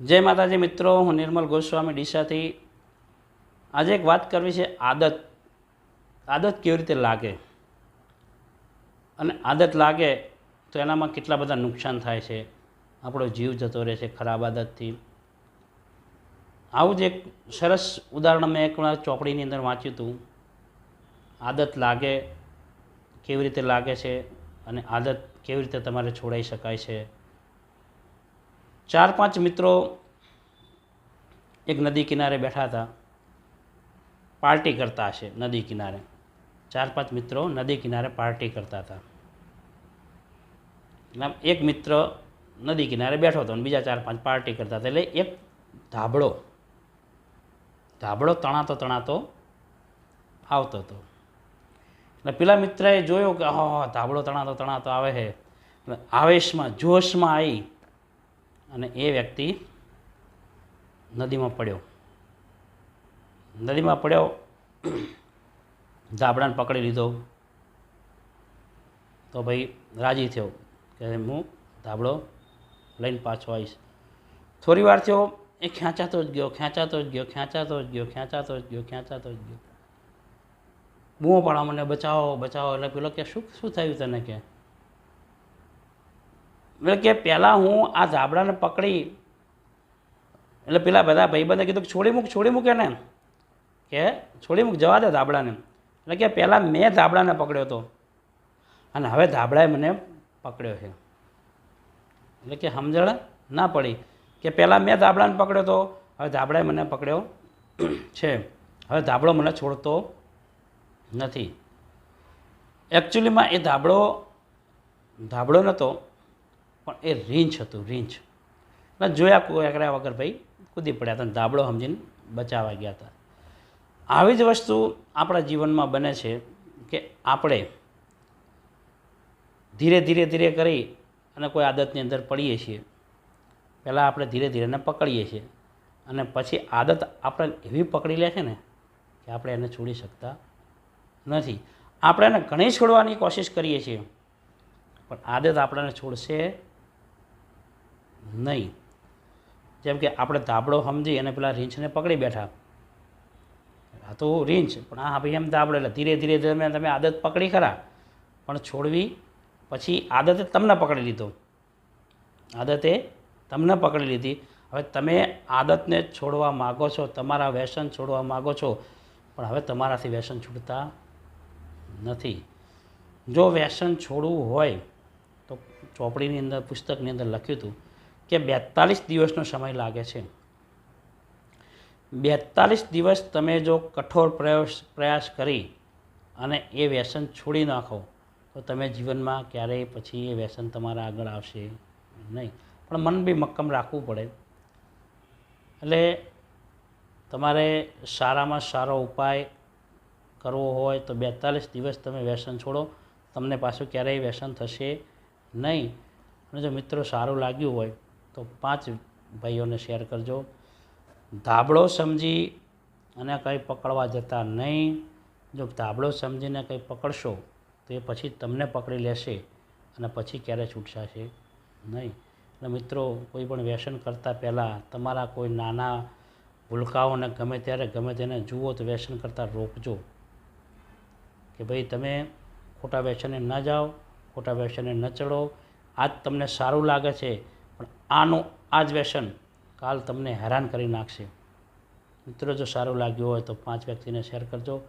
જય માતાજી મિત્રો, હું નિર્મલ ગોસ્વામી, ડીસાથી. આજે એક વાત કરવી છે, આદત. આદત કેવી રીતે લાગે? અને આદત લાગે તો એનામાં કેટલા બધા નુકસાન થાય છે? આપણો જીવ જતો રહે છે ખરાબ આદતથી. આવું જ એક સરસ ઉદાહરણ મેં એક ચોપડીની અંદર વાંચ્યું હતું. આદત લાગે, કેવી રીતે લાગે છે? અને આદત કેવી રીતે તમારે છોડાઈ શકાય છે? ચાર પાંચ મિત્રો એક નદી કિનારે બેઠા હતા. પાર્ટી કરતા હશે નદી કિનારે. ચાર પાંચ મિત્રો નદી કિનારે પાર્ટી કરતા હતા. એટલે એક મિત્ર નદી કિનારે બેઠો હતો અને બીજા ચાર પાંચ પાર્ટી કરતા હતા. એટલે એક ધાબળો ધાબળો તણાતો તણાતો આવતો હતો. એટલે પેલા મિત્રએ જોયો કે, હા ધાબળો તણાતો તણાતો આવે છે. આવેશમાં, જોશમાં આવી અને એ વ્યક્તિ નદીમાં પડ્યો. નદીમાં પડ્યો, ધાબળાને પકડી લીધો. તો ભાઈ રાજી થયો કે હું ધાબળો લઈને પાછો આવીશ. થોડી વાર થયો, એ ખેંચાતો જ ગયો, ખેંચાતો જ ગયો, ખેંચાતો જ ગયો, ખેંચાતો જ ગયો, ખેંચાતો જ ગયો. બૂમો પાડો મને, બચાવો બચાવો. એટલે પેલો કે, શું શું થયું તને? કે એટલે કે પહેલાં હું આ ઝાબડાને પકડી, એટલે પેલા બધા ભાઈબંધે કીધું કે છોડી મૂક, છોડી મૂકે ને કે છોડી મૂક, જવા દે ધાબળાને એટલે કે પહેલાં મેં ધાબળાને પકડ્યો હતો. અને હવે ધાબળાએ મને પકડ્યો છે. એટલે કે સમજણ ના પડી કે પહેલાં મેં ધાબળાને પકડ્યો હતો, હવે ધાબળાએ મને પકડ્યો છે. હવે ધાબળો મને છોડતો નથી. એકચ્યુઅલીમાં એ ધાબળો ધાબળો નહોતો પણ એ રીંછ હતું, રીંછ. એટલે જોયા કોઈ કર્યા વગર ભાઈ, કૂદી પડ્યા હતા ધાબળો સમજીને બચાવા ગયા હતા. આવી જ વસ્તુ આપણા જીવનમાં બને છે કે આપણે ધીરે ધીરે ધીરે કરી અને કોઈ આદતની અંદર પડીએ છીએ. પહેલાં આપણે ધીરે ધીરે એને પકડીએ છીએ. અને પછી આદત આપણે એવી પકડી લે છે ને કે આપણે એને છોડી શકતા નથી. આપણે એને ઘણી છોડવાની કોશિશ કરીએ છીએ. પણ આદત આપણને છોડશે નહીં. જેમ કે આપણે ધાબળો સમજી અને પેલા રીંછને પકડી બેઠા. આ તો રીંછ, પણ આ ભાઈ એમ ધાબળો, એટલે ધીરે ધીરે ધીરે તમે આદત પકડી ખરા. પણ છોડવી, પછી આદતે તમને પકડી લીધો. આદતે તમને પકડી લીધી. હવે તમે આદતને છોડવા માગો છો, તમારા વ્યસન છોડવા માગો છો, પણ હવે તમારાથી વ્યસન છૂટતા નથી. જો વ્યસન છોડવું હોય, તો ચોપડીની અંદર, પુસ્તકની અંદર લખ્યું હતું કે બેતાલીસ દિવસનો સમય લાગે છે. બેતાલીસ દિવસ તમે જો કઠોર પ્રયાસ પ્રયાસ કરી અને એ વ્યસન છોડી નાખો, તો તમે જીવનમાં ક્યારેય પછી એ વ્યસન તમારા આગળ આવશે નહીં. પણ મન બી મક્કમ રાખવું પડે. એટલે તમારે સારામાં સારો ઉપાય કરવો હોય તો બેતાલીસ દિવસ તમે વ્યસન છોડો. તમને પાછું ક્યારેય વ્યસન થશે નહીં. અને જો મિત્રો સારું લાગ્યું હોય તો પાંચ ભાઈઓને શેર કરજો. ધાબળો સમજી અને કંઈ પકડવા જતા નહીં. જો ધાબળો સમજીને કંઈ પકડશો, તો એ પછી તમને પકડી લેશે અને પછી ક્યારે છૂટશાશે નહીં. એટલે મિત્રો, કોઈ પણ વ્યસન કરતાં પહેલાં તમારા કોઈ નાના ભૂલકાઓને ગમે ત્યારે ગમે તેને જુઓ તો વ્યસન કરતાં રોકજો. કે ભાઈ, તમે ખોટા વ્યસને ન જાઓ, ખોટા વ્યસને ન ચડો. આજ તમને સારું લાગે છે પણ આનું આ જ વ્યસન કાલ તમને હેરાન કરી નાખશે. મિત્રો, જો સારું લાગ્યું હોય તો પાંચ વ્યક્તિને શેર કરજો.